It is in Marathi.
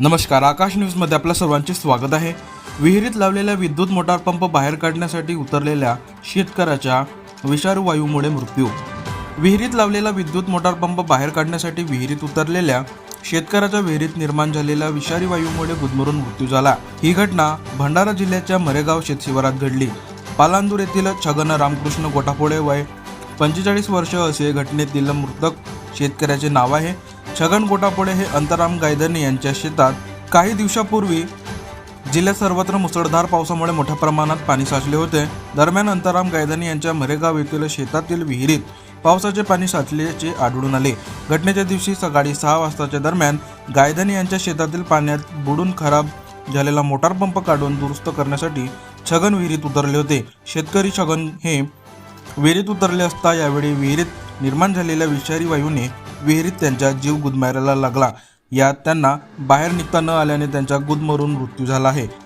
नमस्कार आकाश न्यूजमध्ये आपल्या सर्वांचे स्वागत आहे. विहिरीत लावलेल्या विद्युत मोटार पंप बाहेर काढण्यासाठी उतरलेल्या शेतकऱ्याच्या विषारू वायूमुळे मृत्यू. विहिरीत लावलेला विद्युत मोटार पंप बाहेर काढण्यासाठी विहिरीत उतरलेल्या शेतकऱ्याच्या विहिरीत निर्माण झालेल्या विषारी वायूमुळे गुदमरून मृत्यू झाला. ही घटना भंडारा जिल्ह्याच्या मरेगाव शेतशिवारात घडली. पालांदूर येथील छगन रामकृष्ण गोटापोळे वय पंचेचाळीस वर्ष असे घटनेतील मृतक शेतकऱ्याचे नाव आहे. छगन गोटापोळे हे अंतराम गायधनी यांच्या शेतात काही दिवसापूर्वी जिल्ह्यात सर्वत्र मुसळधार पावसामुळे मोठ्या प्रमाणात पाणी साचले होते. दरम्यान अंतराम गायधनी यांच्या मरेगाव येथील शेतातील विहिरीत पावसाचे पाणी साचल्याचे आढळून आले. घटनेच्या दिवशी सकाळी सहा वाजताच्या दरम्यान गायधनी यांच्या शेतातील पाण्यात बुडून खराब झालेला मोटार पंप काढून दुरुस्त करण्यासाठी छगन विहिरीत उतरले होते. शेतकरी छगन हे विहिरीत उतरले असता यावेळी विहिरीत निर्माण झालेल्या विषारी वायूने विहिरीत त्यांचा जीव गुदमारायला लागला. यात त्यांना बाहेर निघता न आल्याने त्यांचा गुदमरून मृत्यू झाला आहे.